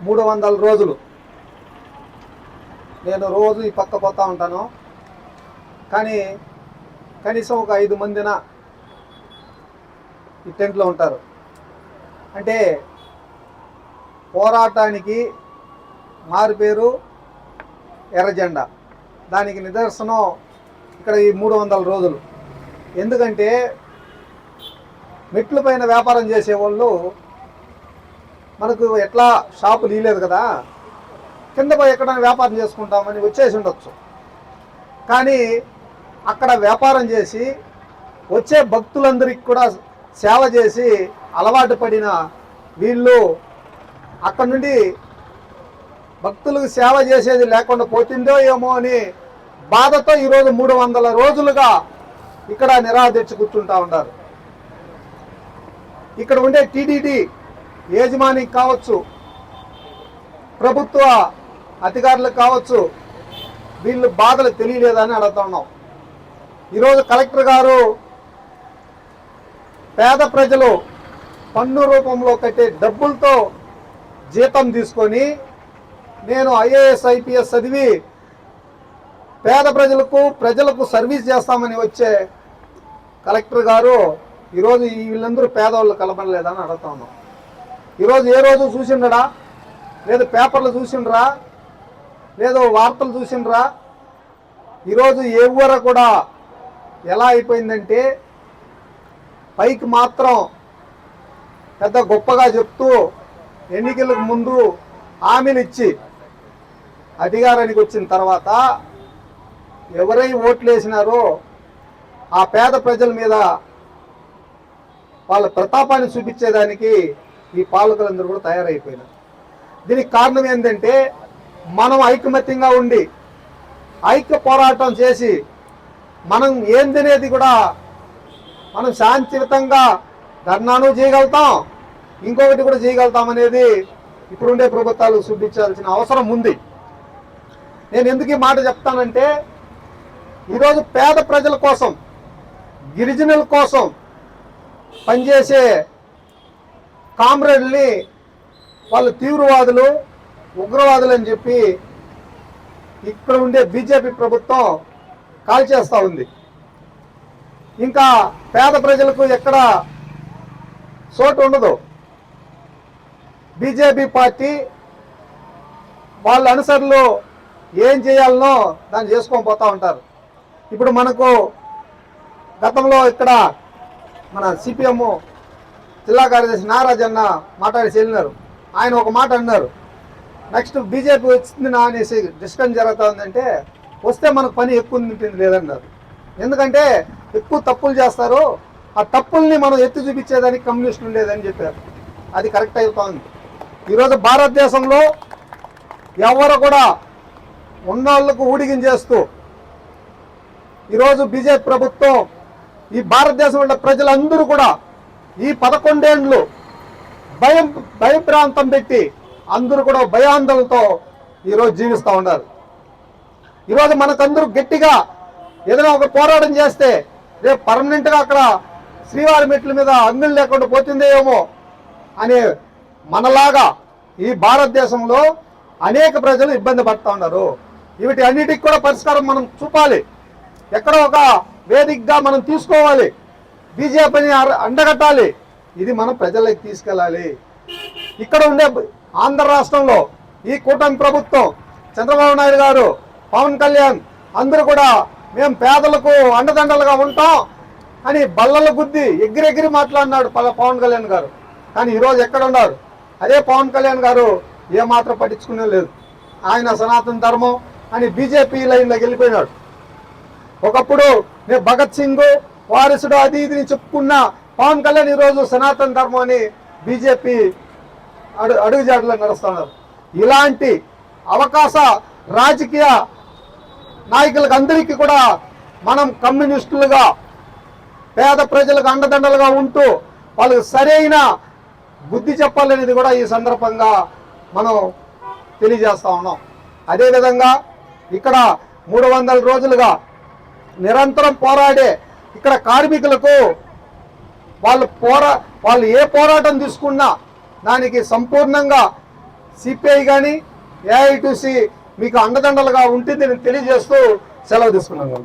మూడు వందల రోజులు. నేను రోజు ఈ పక్క పోతా ఉంటాను. కానీ కనీసం ఒక ఐదు మందిన ఈ టెంట్లో ఉంటారు. అంటే పోరాటానికి మారు పేరు ఎర్రజెండా. దానికి నిదర్శనం ఇక్కడ ఈ మూడు వందల రోజులు. ఎందుకంటే మెట్ల పైన వ్యాపారం చేసేవాళ్ళు మనకు ఎట్లా షాపు తీయలేదు కదా కింద పోయి ఎక్కడైనా వ్యాపారం చేసుకుంటామని వచ్చేసి ఉండొచ్చు. కానీ అక్కడ వ్యాపారం చేసి వచ్చే భక్తులందరికీ కూడా సేవ చేసి అలవాటు పడిన వీళ్ళు అక్కడ నుండి భక్తులకు సేవ చేసేది లేకుండా పోతుందో ఏమో అని బాధతో ఈరోజు మూడు వందల రోజులుగా ఇక్కడ నిరాదీక్ష కూర్చుంటా ఉంటారు ఇక్కడ ఉండే టీడీడీ యజమాని కావచ్చు ప్రభుత్వ అధికారులకు కావచ్చు వీళ్ళు బాధలు తెలియలేదని అడుగుతున్నాం ఈరోజు కలెక్టర్ గారు పేద ప్రజలు పన్ను రూపంలో కట్టే డబ్బులతో జీతం తీసుకొని నేను ఐఏఎస్ ఐపీఎస్ చదివి పేద ప్రజలకు ప్రజలకు సర్వీస్ చేస్తామని వచ్చే కలెక్టర్ గారు ఈరోజు వీళ్ళందరూ పేదవాళ్ళు కలపడలేదని అడుగుతా ఉన్నాం. ఈరోజు ఏ రోజు చూసిండడా లేదు పేపర్లు చూసిండ్రా? లేదు వార్తలు చూసిండ్రా? ఈరోజు ఎవరు కూడా ఎలా అయిపోయిందంటే పైకి మాత్రం పెద్ద గొప్పగా చెప్తూ ఎన్నికలకు ముందు హామీలు ఇచ్చి అధికారానికి వచ్చిన తర్వాత ఎవరై ఓట్లు వేసినారో ఆ పేద ప్రజల మీద వాళ్ళ ప్రతాపాన్ని చూపించేదానికి ఈ పాలకులందరూ కూడా తయారైపోయినారు. దీనికి కారణం ఏంటంటే మనం ఐకమత్యంగా ఉండి ఐక్య పోరాటం చేసి మనం ఏందనేది కూడా మనం శాంతియుతంగా ధర్నాను చేయగలుగుతాం. ఇంకొకటి కూడా చేయగలుగుతాం అనేది ఇప్పుడుండే ప్రభుత్వాలు చూపించాల్సిన అవసరం ఉంది. నేను ఎందుకు ఈ మాట చెప్తానంటే ఈరోజు పేద ప్రజల కోసం గిరిజనుల కోసం పనిచేసే కామ్రేడ్ని వాళ్ళు తీవ్రవాదులు ఉగ్రవాదులు అని చెప్పి ఇక్కడ ఉండే బీజేపీ ప్రభుత్వం కాల్చేస్తూ ఉంది. ఇంకా పేద ప్రజలకు ఎక్కడ చోటు ఉండదు. బీజేపీ పార్టీ వాళ్ళ అనుసరులు ఏం చేయాలనో దాన్ని చేసుకొని పోతూ ఉంటారు. ఇప్పుడు మనకు గతంలో ఇక్కడ మన సిపిఎం జిల్లా కార్యదర్శి నారాజన్న మాట్లాడేసి వెళ్ళినారు ఆయన ఒక మాట అన్నారు. నెక్స్ట్ బీజేపీ వచ్చింది నా అనేసి డిస్కషన్ జరుగుతుందంటే వస్తే మనకు పని ఎక్కువ ఉంటుంది లేదన్నారు. ఎందుకంటే ఎక్కువ తప్పులు చేస్తారు. ఆ తప్పుల్ని మనం ఎత్తి చూపించేదానికి కమ్యూనిస్టులు లేదని చెప్పారు. అది కరెక్ట్ అవుతుంది ఈరోజు భారతదేశంలో ఎవరు కూడా ఉన్నవాళ్ళకు ఊడిగిం చేస్తూ ఈరోజు బీజేపీ ప్రభుత్వం ఈ భారతదేశంలో ప్రజలందరూ కూడా ఈ పదకొండేండ్లు భయం భయప్రాంతం పెట్టి అందరూ కూడా భయాందోళనతో ఈరోజు జీవిస్తూ ఉన్నారు. ఈరోజు మనకందరూ గట్టిగా ఏదైనా ఒక పోరాటం చేస్తే రేపు పర్మనెంట్గా అక్కడ శ్రీవారి మెట్ల మీద అంగులు లేకుండా పోతుందేమో అనే మనలాగా ఈ భారతదేశంలో అనేక ప్రజలు ఇబ్బంది పడుతూ ఉన్నారు. వీటి అన్నిటికి కూడా పరిష్కారం మనం చూపాలి. ఎక్కడో ఒక వేదికగా మనం తీసుకోవాలి. బీజేపీని అండగట్టాలి ఇది మనం ప్రజలకు తీసుకెళ్ళాలి. ఇక్కడ ఉండే ఆంధ్ర రాష్ట్రంలో ఈ కూటమి ప్రభుత్వం చంద్రబాబు నాయుడు గారు పవన్ కళ్యాణ్ అందరూ కూడా మేము పేదలకు అండదండలుగా ఉంటాం అని బల్లల గుద్ది ఎగిరెగిరి మాట్లాడినాడు పవన్ కళ్యాణ్ గారు. కానీ ఈరోజు ఎక్కడ ఉన్నారు? అదే పవన్ కళ్యాణ్ గారు ఏమాత్రం పట్టించుకునే లేదు. ఆయన సనాతన ధర్మం అని బీజేపీ లైన్లోకి వెళ్ళిపోయినాడు. ఒకప్పుడు నేను భగత్ సింగ్ వారసుడు అది ఇది చెప్పుకున్న పవన్ కళ్యాణ్ ఈరోజు సనాతన ధర్మం అని బీజేపీ అడు అడుగుజాడలో నడుస్తున్నారు. ఇలాంటి అవకాశ రాజకీయ నాయకులకు అందరికీ కూడా మనం కమ్యూనిస్టులుగా పేద ప్రజలకు అండదండలుగా ఉంటూ వాళ్ళకి సరైన బుద్ధి చెప్పాలనేది కూడా ఈ సందర్భంగా మనం తెలియజేస్తా ఉన్నాం. అదేవిధంగా ఇక్కడ మూడు వందల రోజులుగా నిరంతరం పోరాడే ఇక్కడ కార్మికులకు వాళ్ళు పోరా వాళ్ళు ఏ పోరాటం తీసుకున్నా దానికి సంపూర్ణంగా సిపిఐ కానీ ఏఐ మీకు అండదండలుగా ఉంటుందని తెలియజేస్తూ సెలవు తీసుకున్నాను.